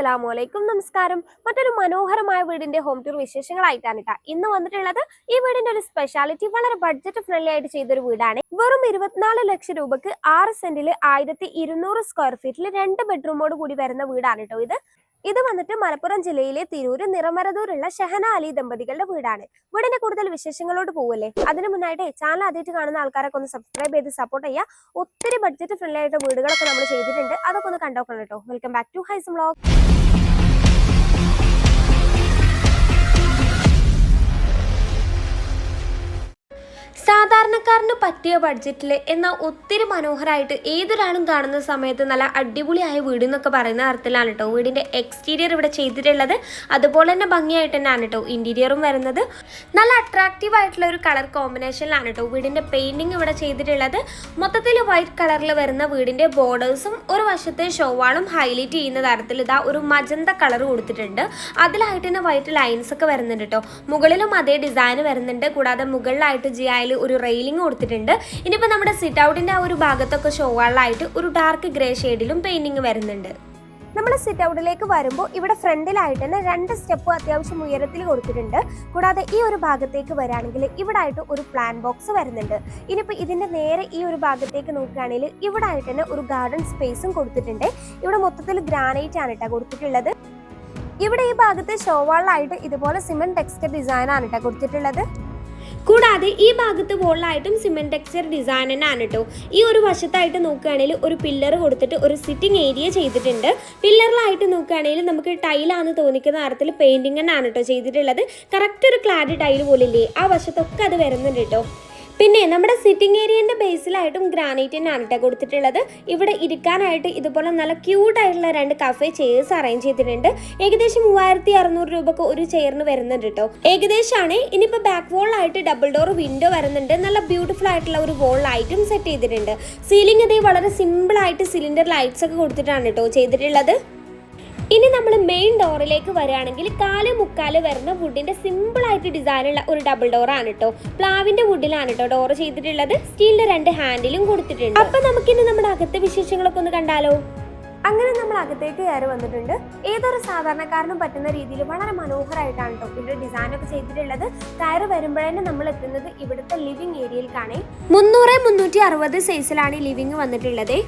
അസ്സലാമു അലൈക്കും നമസ്കാരം. മറ്റൊരു മനോഹരമായ വീടിന്റെ ഹോം ടൂർ വിശേഷങ്ങളായിട്ടാണ് കേട്ടോ ഇന്ന് വന്നിട്ടുള്ളത്. ഈ വീടിന്റെ ഒരു സ്പെഷ്യാലിറ്റി വളരെ ബഡ്ജറ്റ് ഫ്രണ്ട്ലി ആയിട്ട് ചെയ്തൊരു വീടാണ്. വെറും ഇരുപത്തിനാല് ലക്ഷം രൂപക്ക് ആറ് സെന്റിൽ ആയിരത്തി ഇരുന്നൂറ് സ്ക്വയർ ഫീറ്റിൽ രണ്ട് ബെഡ്റൂമോട് കൂടി വരുന്ന വീടാണ് കേട്ടോ ഇത്. ഇത് വന്നിട്ട് മലപ്പുറം ജില്ലയിലെ തിരൂര് നിറമരദൂരുള്ള ഷഹന അലി ദമ്പതികളുടെ വീടാണ്. വീടിന്റെ കൂടുതൽ വിശേഷങ്ങളോട് പോവല്ലേ? അതിന് മുന്നായിട്ട് ചാനൽ ആദ്യമായിട്ട് കാണുന്ന ആൾക്കാരൊക്കെ ഒന്ന് സബ്സ്ക്രൈബ് ചെയ്ത് സപ്പോർട്ട് ചെയ്യുക. ഒത്തിരി ബഡ്ജറ്റ് ഫ്രണ്ട്ലി ആയിട്ട് വീടുകളൊക്കെ നമ്മൾ ചെയ്തിട്ടുണ്ട്. അതൊക്കെ ഒന്ന് കണ്ടോക്കണം കേട്ടോ. വെൽക്കം ബാക്ക് ടു ഹൈസ് വ്ളോഗ് സാധാരണക്കാരന് പറ്റിയ ബഡ്ജറ്റിൽ എന്നാൽ ഒത്തിരി മനോഹരമായിട്ട് ഏതൊരാളും കാണുന്ന സമയത്ത് നല്ല അടിപൊളിയായ വീട് എന്നൊക്കെ പറയുന്ന തരത്തിലാണ് കേട്ടോ വീടിന്റെ എക്സ്റ്റീരിയർ ഇവിടെ ചെയ്തിട്ടുള്ളത്. അതുപോലെ തന്നെ ഭംഗിയായിട്ട് തന്നെയാണ് കേട്ടോ ഇന്റീരിയറും വരുന്നത്. നല്ല അട്രാക്റ്റീവ് ആയിട്ടുള്ള ഒരു കളർ കോമ്പിനേഷനിലാണ് കേട്ടോ വീടിന്റെ പെയിന്റിങ് ഇവിടെ ചെയ്തിട്ടുള്ളത്. മൊത്തത്തിൽ വൈറ്റ് കളറിൽ വരുന്ന വീടിന്റെ ബോർഡേഴ്സും ഒരു വശത്തെ ഷോവാളും ഹൈലൈറ്റ് ചെയ്യുന്ന തരത്തിൽ ഇതാ ഒരു മജന്ത കളർ കൊടുത്തിട്ടുണ്ട്. അതിലായിട്ട് തന്നെ വൈറ്റ് ലൈൻസ് ഒക്കെ വരുന്നുണ്ട് കേട്ടോ മുകളിലും അതേ ഡിസൈൻ വരുന്നുണ്ട്. കൂടാതെ മുകളിലായിട്ട് ജിയായിൽ ഒരു റെയിലിംഗ് കൊടുത്തിട്ടുണ്ട്. ഇനിയിപ്പോൾ നമ്മുടെ സിറ്റ് ഔട്ടിന്റെ ആ ഒരു ഭാഗത്തൊക്കെ ഷോവാളായിട്ട് ഒരു ഡാർക്ക് ഗ്രേ ഷെയ്ഡിലും പെയിന്റിങ് വരുന്നുണ്ട്. നമ്മൾ സിറ്റ് ഔട്ടിലേക്ക് വരുമ്പോൾ ഇവിടെ ഫ്രണ്ടിലായിട്ട് തന്നെ രണ്ട് സ്റ്റെപ്പ് അത്യാവശ്യം ഉയരത്തിൽ കൊടുത്തിട്ടുണ്ട്. കൂടാതെ ഈ ഒരു ഭാഗത്തേക്ക് വരികയാണെങ്കിൽ ഇവിടെ ആയിട്ട് ഒരു പ്ലാൻ ബോക്സ് വരുന്നുണ്ട്. ഇനിയിപ്പോൾ ഇതിന്റെ നേരെ ഈ ഒരു ഭാഗത്തേക്ക് നോക്കുകയാണെങ്കിൽ ഇവിടെ ആയിട്ട് തന്നെ ഒരു ഗാർഡൻ സ്പേസും കൊടുത്തിട്ടുണ്ട്. ഇവിടെ മൊത്തത്തിൽ ഗ്രാനൈറ്റ് ആണ് കേട്ടോ കൊടുത്തിട്ടുള്ളത്. ഇവിടെ ഈ ഭാഗത്ത് ഷോവാളായിട്ട് ഇതുപോലെ സിമെന്റ് ടെക്സ്റ്റർ ഡിസൈൻ ആണ് കേട്ടോ കൊടുത്തിട്ടുള്ളത്. കൂടാതെ ഈ ഭാഗത്ത് വോളിലായിട്ടും സിമെന്റ് ടെക്സ്ചർ ഡിസൈൻ തന്നെയാണ് കേട്ടോ ഈ ഒരു വശത്തായിട്ട് നോക്കുകയാണെങ്കിൽ ഒരു പില്ലർ കൊടുത്തിട്ട് ഒരു സിറ്റിംഗ് ഏരിയ ചെയ്തിട്ടുണ്ട്. പില്ലറിലായിട്ട് നോക്കുകയാണെങ്കിൽ നമുക്ക് ടൈലാന്ന് തോന്നിക്കുന്ന തരത്തിൽ പെയിന്റിംഗ് തന്നെയാണ് കേട്ടോ ചെയ്തിട്ടുള്ളത്. കറക്റ്റ് ഒരു ക്ലാഡ് ടൈൽ പോലില്ലേ? ആ വശത്തൊക്കെ അത് വരുന്നുണ്ട് കേട്ടോ പിന്നെ നമ്മുടെ സിറ്റിംഗ് ഏരിയന്റെ ബേസിലായിട്ടും ഗ്രാനൈറ്റ് തന്നെയാണ് കൊടുത്തിട്ടുള്ളത്. ഇവിടെ ഇരിക്കാനായിട്ട് ഇതുപോലെ നല്ല ക്യൂട്ടായിട്ടുള്ള രണ്ട് കഫേ ചെയർസ് അറേഞ്ച് ചെയ്തിട്ടുണ്ട്. ഏകദേശം മൂവായിരത്തി അറുന്നൂറ് രൂപക്ക് ഒരു ചെയറിന് വരുന്നുണ്ട് കേട്ടോ ഏകദേശമാണ് ഇനിയിപ്പോൾ ബാക്ക് വോളിലായിട്ട് ഡബിൾ ഡോർ വിൻഡോ വരുന്നുണ്ട്. നല്ല ബ്യൂട്ടിഫുൾ ആയിട്ടുള്ള ഒരു വോൾ ലൈറ്റും സെറ്റ് ചെയ്തിട്ടുണ്ട്. സീലിംഗ് ഇതേ വളരെ സിമ്പിൾ ആയിട്ട് സിലിണ്ടർ ലൈറ്റ്സ് ഒക്കെ കൊടുത്തിട്ടാണ് കേട്ടോ ചെയ്തിട്ടുള്ളത്. ഇനി നമ്മൾ മെയിൻ ഡോറിലേക്ക് വരികയാണെങ്കിൽ കാൽ മുക്കാൽ വരുന്ന വുഡിന്റെ സിമ്പിൾ ആയിട്ട് ഡിസൈനുള്ള ഒരു ഡബിൾ ഡോർ ആണ് കേട്ടോ പ്ലാവിന്റെ വുഡിലാണ് കേട്ടോ ഡോർ ചെയ്തിട്ടുള്ളത്. സ്റ്റീലിന്റെ രണ്ട് ഹാൻഡിലും കൊടുത്തിട്ടുണ്ട്. അപ്പൊ നമുക്കിനി നമ്മുടെ അകത്തെ വിശേഷങ്ങളൊക്കെ ഒന്ന് കണ്ടാലോ? അങ്ങനെ നമ്മൾ അകത്തേക്ക് കയറി വന്നിട്ടുണ്ട്. ഏതൊരു സാധാരണക്കാരനും പറ്റുന്ന രീതിയിൽ വളരെ മനോഹരമായിട്ടാണ് കേട്ടോ ഇതിന്റെ ഡിസൈൻ ഒക്കെ ചെയ്തിട്ടുള്ളത്. കയറി വരുമ്പോഴേ നമ്മൾ എത്തുന്നത് ഇവിടുത്തെ ലിവിംഗ് കാണേ. മുന്നൂറ് മുന്നൂറ്റി അറുപത് സൈസിലാണ് ഈ ലിവിംഗ് വന്നിട്ടുള്ളത്.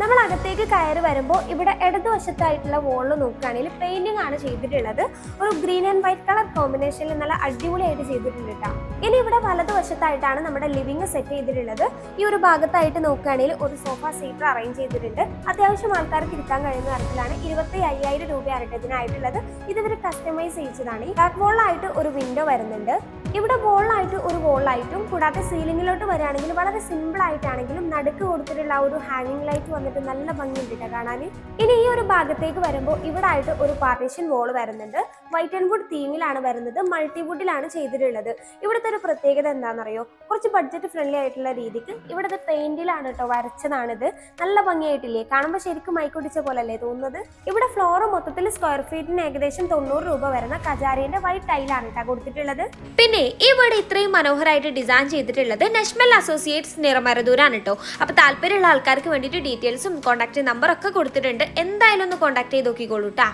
നമ്മൾ അകത്തേക്ക് കയറി വരുമ്പോൾ ഇവിടെ ഇടതുവശത്തായിട്ടുള്ള വോളിൽ നോക്കുകയാണെങ്കിൽ പെയിന്റിംഗ് ആണ് ചെയ്തിട്ടുള്ളത്. ഒരു ഗ്രീൻ ആൻഡ് വൈറ്റ് കളർ കോമ്പിനേഷനിൽ നല്ല അടിപൊളിയായിട്ട് ചെയ്തിട്ടുണ്ട് കേട്ടോ ഇനി ഇവിടെ വലതുവശത്തായിട്ടാണ് നമ്മുടെ ലിവിംഗ് സെറ്റ് ചെയ്തിട്ടുള്ളത്. ഈ ഒരു ഭാഗത്തായിട്ട് നോക്കുകയാണെങ്കിൽ ഒരു സോഫ സീറ്റർ അറേഞ്ച് ചെയ്തിട്ടുണ്ട്. അത്യാവശ്യം ആൾക്കാർക്ക് ഇരിക്കാൻ കഴിയുന്ന തരത്തിലാണ് ഇരുപത്തി അയ്യായിരം രൂപയാണ് ഇതിനായിട്ടുള്ളത്. ഇത് കസ്റ്റമൈസ് ചെയ്തതാണ് ബാക്ക് വോളായിട്ട് ഒരു വിൻഡോ വരുന്നുണ്ട്. ഇവിടെ വോളായിട്ട് ഒരു വോളായിട്ടും കൂടാതെ സീലിങ്ങിലോട്ട് വരികയാണെങ്കിൽ വളരെ സിമ്പിൾ ആയിട്ടാണെങ്കിലും നടുക്ക് കൊടുത്തിട്ടുള്ള ഒരു ഹാങ്ങിങ് ലൈറ്റ് വന്നിട്ട് നല്ല ഭംഗിയുണ്ട് കേട്ടോ കാണാൻ. ഇനി ഈ ഒരു ഭാഗത്തേക്ക് വരുമ്പോൾ ഇവിടെ ആയിട്ട് ഒരു പാർട്ടീഷൻ വോൾ വരുന്നുണ്ട്. വൈറ്റ് ആൻഡ് വുഡ് തീമിലാണ് വരുന്നത്. മൾട്ടി വുഡിലാണ് ചെയ്തിട്ടുള്ളത്. ഇവിടുത്തെ ഒരു പ്രത്യേകത എന്താണെന്നറിയോ? കുറച്ച് ബഡ്ജറ്റ് ഫ്രണ്ട്ലി ആയിട്ടുള്ള രീതിക്ക് ഇവിടുത്തെ പെയിന്റിലാണ് കേട്ടോ വരച്ചതാണിത്. നല്ല ഭംഗിയായിട്ടില്ലേ? കാണുമ്പോൾ ശരിക്കും മൈക്കൊടിച്ച അല്ലേ തോന്നുന്നത്? ഇവിടെ ഫ്ലോർ മൊത്തത്തിൽ സ്ക്വയർ ഫീറ്റിന് ഏകദേശം തൊണ്ണൂറ് രൂപ വരുന്ന കജാരിന്റെ വൈറ്റ് ടൈലാണ് കേട്ടോ കൊടുത്തിട്ടുള്ളത്. പിന്നെ ഈ വീട് ഇത്രയും മനോഹരമായിട്ട് ഡിസൈൻ ചെയ്തിട്ടുള്ളത് നഷ്മൽ അസോസിയേറ്റ്സ് നിറമരദൂരാണ് കേട്ടോ അപ്പോൾ താല്പര്യമുള്ള ആൾക്കാർക്ക് വേണ്ടിയിട്ട് ഡീറ്റെയിൽസും കോൺടാക്ട് നമ്പറൊക്കെ കൊടുത്തിട്ടുണ്ട്. എന്തായാലും ഒന്ന് കോൺടാക്ട് ചെയ്ത് നോക്കിക്കോളൂ കേട്ടോ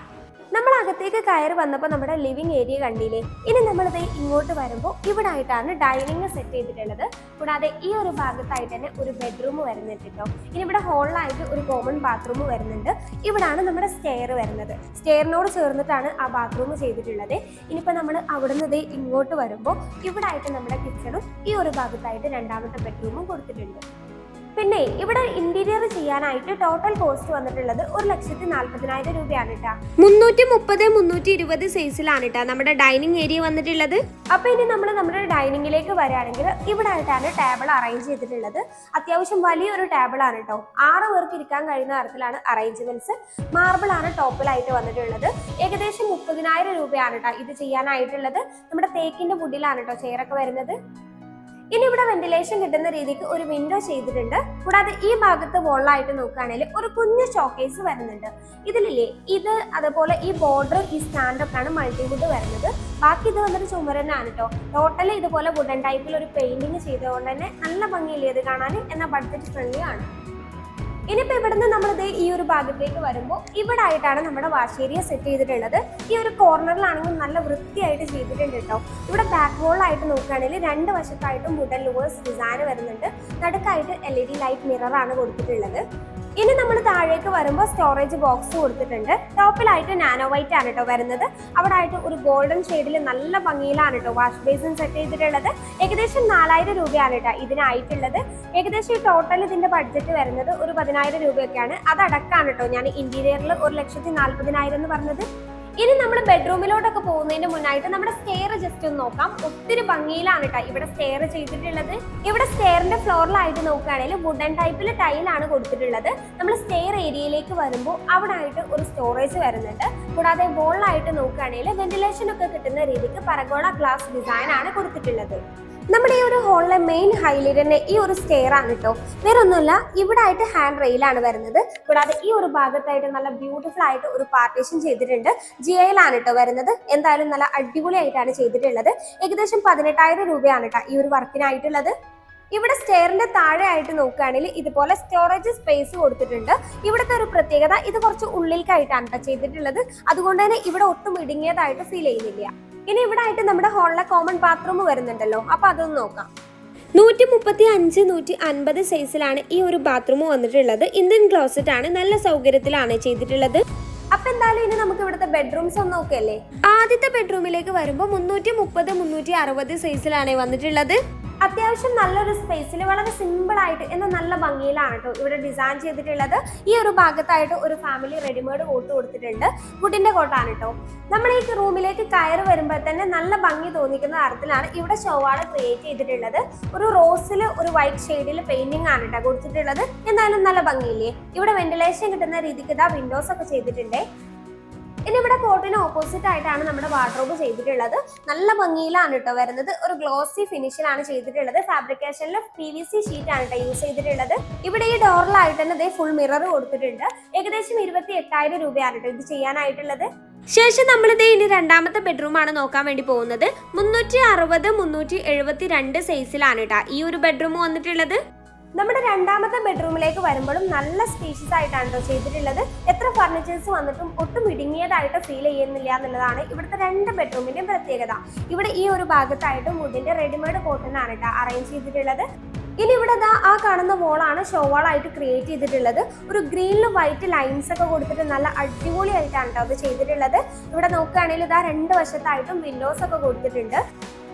നമ്മൾ അകത്തേക്ക് കയറി വന്നപ്പോൾ നമ്മുടെ ലിവിംഗ് ഏരിയ കണ്ടില്ലേ? ഇനി നമ്മളിത് ഇങ്ങോട്ട് വരുമ്പോൾ ഇവിടെ ആയിട്ടാണ് ഡൈനിങ് സെറ്റ് ചെയ്തിട്ടുള്ളത്. കൂടാതെ ഈ ഒരു ഭാഗത്തായിട്ട് തന്നെ ഒരു ബെഡ്റൂം വരുന്നുണ്ട് കേട്ടോ ഇനി ഇവിടെ ഹോളിലായിട്ട് ഒരു കോമൺ ബാത്റൂം വരുന്നുണ്ട്. ഇവിടാണ് നമ്മുടെ സ്റ്റെയർ വരുന്നത്. സ്റ്റെയറിനോട് ചേർന്നിട്ടാണ് ആ ബാത്റൂം ചെയ്തിട്ടുള്ളത്. ഇനിയിപ്പോൾ നമ്മൾ അവിടെ നിന്ന് ഇങ്ങോട്ട് വരുമ്പോൾ ഇവിടെ ആയിട്ട് നമ്മുടെ കിച്ചണും ഈ ഒരു ഭാഗത്തായിട്ട് രണ്ടാമത്തെ ബെഡ്റൂമും കൊടുത്തിട്ടുണ്ട്. പിന്നെ ഇവിടെ ഇന്റീരിയർ ചെയ്യാനായിട്ട് ടോട്ടൽ കോസ്റ്റ് വന്നിട്ടുള്ളത് ഒരു ലക്ഷത്തി നാല്പതിനായിരം രൂപയാണ് കേട്ടോ മുന്നൂറ്റി മുപ്പത് മുന്നൂറ്റി ഇരുപത് സൈസിലാണ് കേട്ടോ നമ്മുടെ ഡൈനിങ് ഏരിയ വന്നിട്ടുള്ളത്. അപ്പൊ ഇനി നമ്മൾ നമ്മുടെ ഡൈനിങ്ങിലേക്ക് വരികയാണെങ്കിൽ ഇവിടെ ആയിട്ടാണ് ടേബിൾ അറേഞ്ച് ചെയ്തിട്ടുള്ളത്. അത്യാവശ്യം വലിയൊരു ടേബിൾ ആണ് കേട്ടോ ആറ് പേർക്ക് ഇരിക്കാൻ കഴിയുന്ന തരത്തിലാണ് അറേഞ്ച്മെന്റ്സ് മാർബിൾ ആണ് ടോപ്പിലായിട്ട് വന്നിട്ടുള്ളത്. ഏകദേശം മുപ്പതിനായിരം രൂപയാണ് കേട്ടോ ഇത് ചെയ്യാനായിട്ടുള്ളത്. നമ്മുടെ തേക്കിന്റെ വുഡിലാണ് കേട്ടോ ചെയറൊക്കെ വരുന്നത്. ഇനി ഇവിടെ വെന്റിലേഷൻ കിട്ടുന്ന രീതിക്ക് ഒരു വിൻഡോ ചെയ്തിട്ടുണ്ട്. കൂടാതെ ഈ ഭാഗത്ത് വോളായിട്ട് നോക്കുകയാണെങ്കിൽ ഒരു കുഞ്ഞു ഷോക്കേസ് വരുന്നുണ്ട്. ഇതിലില്ലേ ഇത് അതുപോലെ ഈ ബോർഡർ ഈ സ്റ്റാൻഡൊക്കെയാണ് മൾട്ടിവുഡ് വരുന്നത്. ബാക്കി ഇത് വന്നിട്ട് ചുമരനാണ് കേട്ടോ ടോട്ടലി ഇതുപോലെ വുഡൻ ടൈപ്പിൽ ഒരു പെയിന്റിങ് ചെയ്തതുകൊണ്ട് തന്നെ നല്ല ഭംഗിയില്ലേ ഇത് കാണാൻ? എന്ന ബഡ്ജറ്റ് ഫ്രണ്ട്ലി ആണ്. ഇനിയിപ്പോൾ ഇവിടുന്ന് നമ്മളിത് ഈ ഒരു ഭാഗത്തേക്ക് വരുമ്പോൾ ഇവിടെ ആയിട്ടാണ് നമ്മുടെ ഏരിയ സെറ്റ് ചെയ്തിട്ടുള്ളത്. ഈ ഒരു കോർണറിലാണെങ്കിൽ നല്ല വൃത്തിയായിട്ട് ചെയ്തിട്ടുണ്ട് കേട്ടോ ഇവിടെ ബാക്ക് വോളായിട്ട് നോക്കുകയാണെങ്കിൽ രണ്ട് വശത്തായിട്ടും വുഡൻ ലൂവേഴ്സ് ഡിസൈൻ വരുന്നുണ്ട്. നടുക്കായിട്ട് എൽ ഇ ഡി ലൈറ്റ് മിററാണ് കൊടുത്തിട്ടുള്ളത്. ഇനി നമ്മൾ താഴേക്ക് വരുമ്പോൾ സ്റ്റോറേജ് ബോക്സ് കൊടുത്തിട്ടുണ്ട്. ടോപ്പിലായിട്ട് നാനോ വൈറ്റ് ആണ് കേട്ടോ വരുന്നത്. അവിടെ ആയിട്ട് ഒരു ഗോൾഡൻ ഷെയ്ഡിൽ നല്ല ഭംഗിയിലാണ് കേട്ടോ വാഷ് ബേസിൻ സെറ്റ് ചെയ്തിട്ടുള്ളത് ഏകദേശം നാലായിരം രൂപയാണ് കേട്ടോ ഇതിനായിട്ടുള്ളത്. ഏകദേശം ടോട്ടൽ ഇതിന്റെ ബഡ്ജറ്റ് വരുന്നത് ഒരു പതിനായിരം രൂപയൊക്കെയാണ്. അതടക്കാണ് കേട്ടോ ഞാൻ ഇന്റീരിയറിൽ ഒരു ലക്ഷത്തി നാൽപ്പതിനായിരം എന്ന് പറഞ്ഞത്. ഇനി നമ്മൾ ബെഡ്റൂമിലോട്ടൊക്കെ പോകുന്നതിന് മുന്നായിട്ട് നമ്മുടെ സ്റ്റെയർ ജസ്റ്റ് ഒന്ന് നോക്കാം. ഒത്തിരി ഭംഗിയിലാണ് കേട്ടോ ഇവിടെ സ്റ്റെയർ ചെയ്തിട്ടുള്ളത്. ഇവിടെ സ്റ്റെയറിന്റെ ഫ്ലോറിലായിട്ട് നോക്കുകയാണെങ്കിൽ വുഡൻ ടൈപ്പിൽ ടൈലാണ് കൊടുത്തിട്ടുള്ളത്. നമ്മൾ സ്റ്റെയർ ഏരിയയിലേക്ക് വരുമ്പോൾ അവിടെ ആയിട്ട് ഒരു സ്റ്റോറേജ് വരുന്നുണ്ട്. കൂടാതെ വോളിലായിട്ട് നോക്കുകയാണെങ്കിൽ വെന്റിലേഷൻ ഒക്കെ കിട്ടുന്ന രീതിക്ക് പരഗോള ഗ്ലാസ് ഡിസൈൻ ആണ് കൊടുത്തിട്ടുള്ളത്. നമ്മുടെ ഈ ഒരു ഹോളിലെ മെയിൻ ഹൈലൈറ്റ് തന്നെ ഈ ഒരു സ്റ്റെയർ ആണ് കേട്ടോ വേറെ ഒന്നുമില്ല ഇവിടെ ആയിട്ട് ഹാൻഡ് റെയിലാണ് വരുന്നത്. കൂടാതെ ഈ ഒരു ഭാഗത്തായിട്ട് നല്ല ബ്യൂട്ടിഫുൾ ആയിട്ട് ഒരു പാർട്ടീഷൻ ചെയ്തിട്ടുണ്ട്. ജി ഐയിലാണ് കേട്ടോ വരുന്നത്. എന്തായാലും നല്ല അടിപൊളിയായിട്ടാണ് ചെയ്തിട്ടുള്ളത്. ഏകദേശം പതിനെട്ടായിരം രൂപയാണ് കേട്ടോ ഈ ഒരു വർക്കിനായിട്ടുള്ളത്. ഇവിടെ സ്റ്റെയറിന്റെ താഴെ ആയിട്ട് നോക്കുകയാണെങ്കിൽ ഇതുപോലെ സ്റ്റോറേജ് സ്പേസ് കൊടുത്തിട്ടുണ്ട്. ഇവിടുത്തെ ഒരു പ്രത്യേകത ഇത് കുറച്ച് ഉള്ളിലേക്കായിട്ടാണ് ചെയ്തിട്ടുള്ളത്. അതുകൊണ്ട് തന്നെ ഇവിടെ ഒട്ടും ഇടുങ്ങിയതായിട്ട് ഫീൽ ചെയ്യുന്നില്ല. ഇനി ഇവിടെ ആയിട്ട് നമ്മുടെ ഹോളിലെ കോമൺ ബാത്റൂം വരുന്നുണ്ടല്ലോ. അപ്പൊ അതൊന്ന് നോക്കാം. നൂറ്റി മുപ്പത്തി അഞ്ച് നൂറ്റി അൻപത് സൈസിലാണ് ഈ ഒരു ബാത്റൂം വന്നിട്ടുള്ളത്. ഇന്ത്യൻ ക്ലോസറ്റ് ആണ്. നല്ല സൗകര്യത്തിലാണ് ചെയ്തിട്ടുള്ളത്. അപ്പൊ എന്തായാലും ഇനി നമുക്ക് ഇവിടുത്തെ ബെഡ്റൂംസ് ഒന്ന് നോക്കല്ലേ ആദ്യത്തെ ബെഡ്റൂമിലേക്ക് വരുമ്പോൾ മുന്നൂറ്റി മുപ്പത് മുന്നൂറ്റി അറുപത് സൈസിലാണ് വന്നിട്ടുള്ളത്. അത്യാവശ്യം നല്ലൊരു സ്പേസിൽ വളരെ സിമ്പിൾ ആയിട്ട് എന്നാൽ നല്ല ഭംഗിയിലാണ് കേട്ടോ ഇവിടെ ഡിസൈൻ ചെയ്തിട്ടുള്ളത്. ഈ ഒരു ഭാഗത്തായിട്ട് ഒരു ഫാമിലി റെഡിമെയ്ഡ് കോട്ട് കൊടുത്തിട്ടുണ്ട്. വുഡിന്റെ കോട്ടാണ് കേട്ടോ നമ്മൾ ഈ റൂമിലേക്ക് കയറി വരുമ്പോൾ തന്നെ നല്ല ഭംഗി തോന്നിക്കുന്ന തരത്തിലാണ് ഇവിടെ ചൊവ്വാള ക്രിയേറ്റ് ചെയ്തിട്ടുള്ളത്. ഒരു റോസിൽ ഒരു വൈറ്റ് ഷെയ്ഡിൽ പെയിന്റിംഗ് ആണ് കേട്ടോ കൊടുത്തിട്ടുള്ളത്. എന്തായാലും നല്ല ഭംഗിയില്ലേ? ഇവിടെ വെന്റിലേഷൻ കിട്ടുന്ന രീതിക്ക് ഇതാ വിൻഡോസ് ഒക്കെ ചെയ്തിട്ടുണ്ട്. ഇനി ഇവിടെ കോട്ടിന് ഓപ്പോസിറ്റ് ആയിട്ടാണ് നമ്മുടെ വാർഡ്രോബ് ചെയ്തിട്ടുള്ളത്. നല്ല ഭംഗിയിലാണ് കേട്ടോ വരുന്നത്. ഒരു ഗ്ലോസി ഫിനിഷിലാണ് ചെയ്തിട്ടുള്ളത്. ഫാബ്രിക്കേഷനിൽ പി വി സി ഷീറ്റ് ആണ് കേട്ടോ യൂസ് ചെയ്തിട്ടുള്ളത്. ഇവിടെ ഈ ഡോറിലായിട്ട് തന്നെ ഇതേ ഫുൾ മിറർ കൊടുത്തിട്ടുണ്ട്. ഏകദേശം ഇരുപത്തി എട്ടായിരം രൂപയാണ് ഇത് ചെയ്യാനായിട്ടുള്ളത്. ശേഷം നമ്മളിത് ഇനി രണ്ടാമത്തെ ബെഡ്റൂം ആണ് നോക്കാൻ വേണ്ടി പോകുന്നത്. മുന്നൂറ്റി അറുപത് മുന്നൂറ്റി എഴുപത്തി രണ്ട് സൈസിലാണ് കേട്ടോ ഈ ഒരു ബെഡ്റൂം വന്നിട്ടുള്ളത്. നമ്മുടെ രണ്ടാമത്തെ ബെഡ്റൂമിലേക്ക് വരുമ്പോഴും നല്ല സ്പീഷ്യസ് ആയിട്ടാണ് കേട്ടോ ചെയ്തിട്ടുള്ളത്. എത്ര ഫർണിച്ചേഴ്സ് വന്നിട്ടും ഒട്ടും ഇടുങ്ങിയതായിട്ട് ഫീൽ ചെയ്യുന്നില്ല എന്നുള്ളതാണ് ഇവിടുത്തെ രണ്ട് ബെഡ്റൂമിന്റെയും പ്രത്യേകത. ഇവിടെ ഈ ഒരു ഭാഗത്തായിട്ട് വുഡിന്റെ റെഡിമെയ്ഡ് കോട്ടൺ ആണ് കേട്ടോ അറേഞ്ച് ചെയ്തിട്ടുള്ളത്. ഇനി ഇവിടെ ദാ ആ കാണുന്ന വോളാണ് ഷോ വാൾ ആയിട്ട് ക്രിയേറ്റ് ചെയ്തിട്ടുള്ളത്. ഒരു ഗ്രീനിലും വൈറ്റ് ലൈൻസ് ഒക്കെ കൊടുത്തിട്ട് നല്ല അടിപൊളിയായിട്ടാണ് കേട്ടോ അത് ചെയ്തിട്ടുള്ളത്. ഇവിടെ നോക്കുകയാണെങ്കിൽ ഇതാ രണ്ട് വശത്തായിട്ടും വിൻഡോസ് ഒക്കെ കൊടുത്തിട്ടുണ്ട്.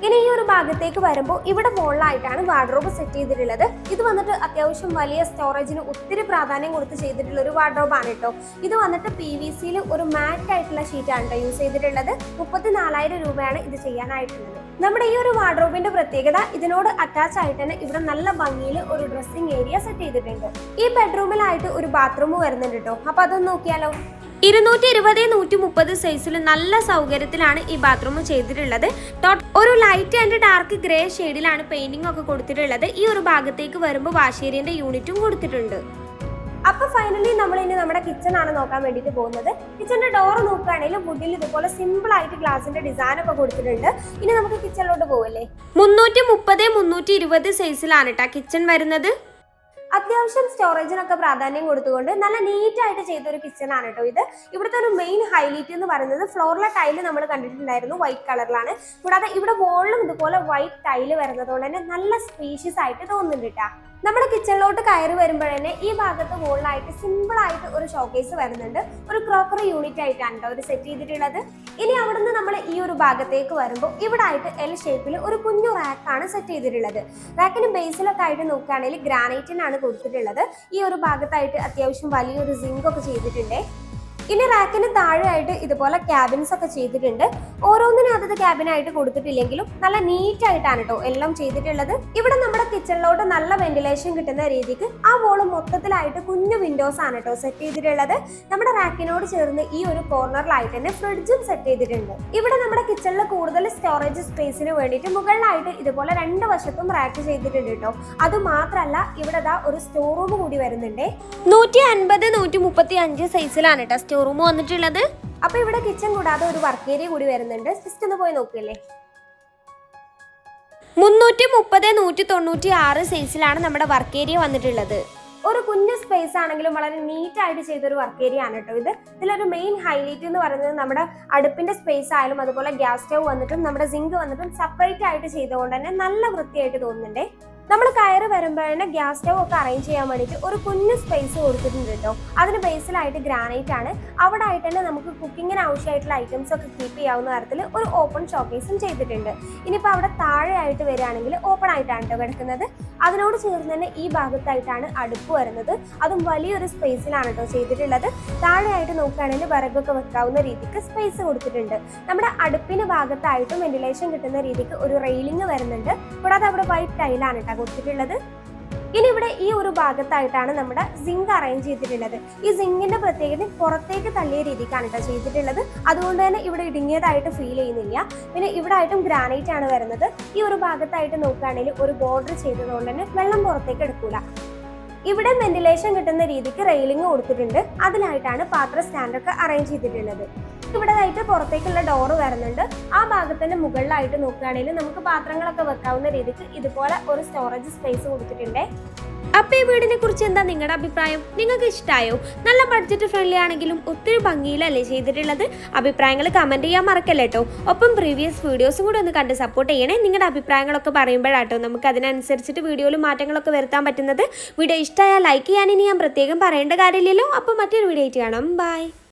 ഇനി ഈ ഒരു ഭാഗത്തേക്ക് വരുമ്പോൾ ഇവിടെ മുകളിലായിട്ടാണ് വാർഡ്രോബ് സെറ്റ് ചെയ്തിട്ടുള്ളത്. ഇത് വന്നിട്ട് അത്യാവശ്യം വലിയ സ്റ്റോറേജിന് ഒത്തിരി പ്രാധാന്യം കൊടുത്ത് ചെയ്തിട്ടുള്ള ഒരു വാർഡ്രോബ് ആണ് കേട്ടോ ഇത് വന്നിട്ട് പി വി സിയിൽ ഒരു മാറ്റ് ആയിട്ടുള്ള ഷീറ്റാണ് കേട്ടോ യൂസ് ചെയ്തിട്ടുള്ളത്. മുപ്പത്തി നാലായിരം രൂപയാണ് ഇത് ചെയ്യാനായിട്ടുള്ളത്. നമ്മുടെ ഈ ഒരു വാർഡ്രോബിന്റെ പ്രത്യേകത ഇതിനോട് അറ്റാച്ച് ആയിട്ട് തന്നെ ഇവിടെ നല്ല ഭംഗിയിൽ ഒരു ഡ്രസ്സിംഗ് ഏരിയ സെറ്റ് ചെയ്തിട്ടുണ്ട്. ഈ ബെഡ്റൂമിലായിട്ട് ഒരു ബാത്റൂം വരുന്നുണ്ട് കേട്ടോ അപ്പൊ അതൊന്ന് നോക്കിയാലോ? ഇരുന്നൂറ്റി ഇരുപത് നൂറ്റി മുപ്പത് സൈസിൽ നല്ല സൗകര്യത്തിലാണ് ഈ ബാത്റൂം ചെയ്തിട്ടുള്ളത്. ഒരു ലൈറ്റ് ആൻഡ് ഡാർക്ക് ഗ്രേ ഷെയ്ഡിലാണ് പെയിന്റിംഗ് ഒക്കെ കൊടുത്തിട്ടുള്ളത്. ഈ ഒരു ഭാഗത്തേക്ക് വരുമ്പോൾ വാഷേരിയന്റെ യൂണിറ്റും കൊടുത്തിട്ടുണ്ട്. അപ്പൊ ഫൈനലി നമ്മൾ ഇനി നമ്മുടെ കിച്ചൺ ആണ് നോക്കാൻ വേണ്ടിട്ട് പോകുന്നത്. കിച്ചണിന്റെ ഡോർ നോക്കുകയാണെങ്കിൽ വുഡിൽ ഇതുപോലെ സിമ്പിൾ ആയിട്ട് ഗ്ലാസിന്റെ ഡിസൈൻ ഒക്കെ കൊടുത്തിട്ടുണ്ട്. ഇനി നമുക്ക് കിച്ചണിലോട്ട് പോവല്ലേ? മുന്നൂറ്റി മുപ്പത് മുന്നൂറ്റി ഇരുപത് സൈസിലാണ് കേട്ടോ കിച്ചൺ വരുന്നത്. അത്യാവശ്യം സ്റ്റോറേജിനൊക്കെ പ്രാധാന്യം കൊടുത്തുകൊണ്ട് നല്ല നീറ്റ് ആയിട്ട് ചെയ്ത ഒരു കിച്ചൺ ആണ് കേട്ടോ ഇത്. ഇവിടുത്തെ ഒരു മെയിൻ ഹൈലൈറ്റ് എന്ന് പറയുന്നത് ഫ്ലോറിലെ ടൈൽ നമ്മൾ കണ്ടിട്ടുണ്ടായിരുന്നു വൈറ്റ് കളറിലാണ് കൂടാതെ ഇവിടെ വോളിലും ഇതുപോലെ വൈറ്റ് ടൈൽ വരുന്നതുകൊണ്ട് തന്നെ നല്ല സ്പീഷ്യസ് ആയിട്ട് തോന്നുന്നുണ്ട് കേട്ടാ നമ്മുടെ കിച്ചണിലോട്ട് കയറി വരുമ്പോഴന്നെ ഈ ഭാഗത്ത് വോളിലായിട്ട് സിമ്പിൾ ആയിട്ട് ഒരു ഷോക്കേസ് വരുന്നുണ്ട്. ഒരു ക്രോക്കറി യൂണിറ്റ് ആയിട്ടാണ് കേട്ടോ ഒരു സെറ്റ് ചെയ്തിട്ടുള്ളത്. ഇനി അവിടുന്ന് നമ്മൾ ഈ ഒരു ഭാഗത്തേക്ക് വരുമ്പോൾ ഇവിടെ ആയിട്ട് എൽ ഷേപ്പിൽ ഒരു കുഞ്ഞു റാക്കാണ് സെറ്റ് ചെയ്തിട്ടുള്ളത്. റാക്കിന് ബേസിലൊക്കെ ആയിട്ട് നോക്കുകയാണെങ്കിൽ ഗ്രാനൈറ്റിനാണ് കൊടുത്തിട്ടുള്ളത്. ഈ ഒരു ഭാഗത്തായിട്ട് അത്യാവശ്യം വലിയൊരു സിങ്ക് ഒക്കെ ചെയ്തിട്ടുണ്ട്. ഇനി റാക്കിന് താഴെയായിട്ട് ഇതുപോലെ ക്യാബിൻസ് ഒക്കെ ചെയ്തിട്ടുണ്ട്. ഓരോന്നിനും അതത് ക്യാബിനായിട്ട് കൊടുത്തിട്ടില്ലെങ്കിലും നല്ല നീറ്റ് ആയിട്ടാണ് കേട്ടോ എല്ലാം ചെയ്തിട്ടുള്ളത്. ഇവിടെ നമ്മുടെ കിച്ചണിലോട്ട് നല്ല വെന്റിലേഷൻ കിട്ടുന്ന രീതിക്ക് ആ വോൾ മൊത്തത്തിലായിട്ട് കുഞ്ഞു വിൻഡോസ് ആണ് കേട്ടോ സെറ്റ് ചെയ്തിട്ടുള്ളത്. നമ്മുടെ റാക്കിനോട് ചേർന്ന് ഈ ഒരു കോർണറിലായിട്ട് തന്നെ ഫ്രിഡ്ജും സെറ്റ് ചെയ്തിട്ടുണ്ട്. ഇവിടെ നമ്മുടെ കിച്ചണിൽ കൂടുതൽ സ്റ്റോറേജ് സ്പേസിന് വേണ്ടിയിട്ട് മുകളിലായിട്ട് ഇതുപോലെ രണ്ട് വശത്തും റാക്ക് ചെയ്തിട്ടുണ്ട് കേട്ടോ അത് മാത്രമല്ല ഇവിടെ ഒരു സ്റ്റോർ റൂം കൂടി വരുന്നുണ്ട്. നൂറ്റി അൻപത് നൂറ്റി മുപ്പത്തി അഞ്ച് സൈസിലാണ് കേട്ടോ റൂം വന്നിട്ടുള്ളത്? അപ്പൊ ഇവിടെ കിച്ചൺ കൂടാതെ ഒരു വർക്ക് ഏരിയ കൂടി വരുന്നുണ്ട്. ജസ്റ്റ് ഒന്ന് പോയി നോക്കില്ലേ മുന്നൂറ്റി മുപ്പത് നൂറ്റി തൊണ്ണൂറ്റി ആറ് സൈസിലാണ് നമ്മുടെ വർക്ക് ഏരിയ വന്നിട്ടുള്ളത്. ഒരു കുഞ്ഞു സ്പേസ് ആണെങ്കിലും വളരെ നീറ്റ് ആയിട്ട് ചെയ്തൊരു വർക്ക് ഏരിയ ആണ് കേട്ടോ ഇത്. ഇതിലൊരു മെയിൻ ഹൈലൈറ്റ് എന്ന് പറയുന്നത് നമ്മുടെ അടുപ്പിന്റെ സ്പേസ് ആയാലും അതുപോലെ ഗ്യാസ് സ്റ്റവ് വന്നിട്ടും നമ്മുടെ സിങ്ക് വന്നിട്ടും സെപ്പറേറ്റ് ആയിട്ട് ചെയ്തുകൊണ്ട് തന്നെ നല്ല വൃത്തിയായിട്ട് തോന്നുന്നുണ്ട്. നമ്മൾ കയറി വരുമ്പോഴേ ഗ്യാസ് സ്റ്റവ് ഒക്കെ അറേഞ്ച് ചെയ്യാൻ വേണ്ടിയിട്ട് ഒരു കുഞ്ഞു സ്പേസ് കൊടുത്തിട്ടുണ്ട് കേട്ടോ. അതിന് ബേസിലായിട്ട് ഗ്രാനൈറ്റ് ആണ്. അവിടെ ആയിട്ട് തന്നെ നമുക്ക് കുക്കിങ്ങിന് ആവശ്യമായിട്ടുള്ള ഐറ്റംസ് ഒക്കെ കീപ്പ് ചെയ്യാവുന്ന തരത്തിൽ ഒരു ഓപ്പൺ ഷോക്കേസും ചെയ്തിട്ടുണ്ട്. ഇനിയിപ്പോൾ അവിടെ താഴെയായിട്ട് വരികയാണെങ്കിൽ ഓപ്പൺ ആയിട്ടാണ് കേട്ടോ കിടക്കുന്നത്. അതിനോട് ചേർന്ന് തന്നെ ഈ ഭാഗത്തായിട്ടാണ് അടുപ്പ് വരുന്നത്. അതും വലിയൊരു സ്പേസിലാണ് കേട്ടോ ചെയ്തിട്ടുള്ളത്. താഴെയായിട്ട് നോക്കുകയാണെങ്കിൽ വിറകൊക്കെ വെക്കാവുന്ന രീതിക്ക് സ്പേസ് കൊടുത്തിട്ടുണ്ട്. നമ്മുടെ അടുപ്പിന് ഭാഗത്തായിട്ടും വെന്റിലേഷൻ കിട്ടുന്ന രീതിക്ക് ഒരു റെയിലിംഗ് വരുന്നുണ്ട്. കൂടാതെ അവിടെ വൈറ്റ് ടൈലാണ് കേട്ടോ കൊടുത്തിട്ടുള്ളത്. ഇനി ഇവിടെ ഈ ഒരു ഭാഗത്തായിട്ടാണ് നമ്മുടെ സിങ്ക് അറേഞ്ച് ചെയ്തിട്ടുള്ളത്. ഈ സിങ്കിന്റെ പ്രത്യേകത പുറത്തേക്ക് തള്ളിയ രീതിക്കാണ് കേട്ടോ ചെയ്തിട്ടുള്ളത്. അതുകൊണ്ട് തന്നെ ഇവിടെ ഇടുങ്ങിയതായിട്ട് ഫീൽ ചെയ്യുന്നില്ല. പിന്നെ ഇവിടെ ആയിട്ടും ഗ്രാനൈറ്റ് ആണ് വരുന്നത്. ഈ ഒരു ഭാഗത്തായിട്ട് നോക്കുകയാണെങ്കിൽ ഒരു ബോർഡർ ചെയ്തതുകൊണ്ട് തന്നെ വെള്ളം പുറത്തേക്ക് എടുക്കൂല. ഇവിടെ വെന്റിലേഷൻ കിട്ടുന്ന രീതിക്ക് റെയിലിംഗ് കൊടുത്തിട്ടുണ്ട്. അതിലായിട്ടാണ് പാത്ര സ്റ്റാൻഡൊക്കെ അറേഞ്ച് ചെയ്തിട്ടുള്ളത്. ഇവിടെ ആയിട്ട് പുറത്തേക്കുള്ള ഡോറ് വരുന്നുണ്ട്. ആ ഭാഗത്തിന്റെ മുകളിലായിട്ട് നോക്കുകയാണെങ്കിൽ നമുക്ക് പാത്രങ്ങളൊക്കെ വെക്കാവുന്ന രീതിക്ക് ഇതുപോലെ ഒരു സ്റ്റോറേജ് സ്പേസ് കൊടുത്തിട്ടുണ്ട്. അപ്പൊ ഈ വീടിനെ കുറിച്ച് എന്താ നിങ്ങളുടെ അഭിപ്രായം? നിങ്ങൾക്ക് ഇഷ്ടമായോ നല്ല ബഡ്ജറ്റ് ഫ്രണ്ട്ലി ആണെങ്കിലും ഒത്തിരി ഭംഗിയിലല്ലേ ചെയ്തിട്ടുള്ളത്? അഭിപ്രായങ്ങൾ കമന്റ് ചെയ്യാൻ മറക്കല്ലേ കേട്ടോ ഒപ്പം പ്രീവിയസ് വീഡിയോസും കൂടി ഒന്ന് കണ്ട് സപ്പോർട്ട് ചെയ്യണേ. നിങ്ങളുടെ അഭിപ്രായങ്ങളൊക്കെ പറയുമ്പോഴാട്ടോ നമുക്ക് അതിനനുസരിച്ചിട്ട് വീഡിയോയിൽ മാറ്റങ്ങളൊക്കെ വരുത്താൻ പറ്റുന്നത്. വീഡിയോ ഇഷ്ടമായാൽ ലൈക്ക് ചെയ്യാൻ ഇനി ഞാൻ പ്രത്യേകം പറയേണ്ട കാര്യമില്ലല്ലോ. അപ്പോൾ മറ്റൊരു വീഡിയോ ആയിട്ട് കാണാം. ബൈ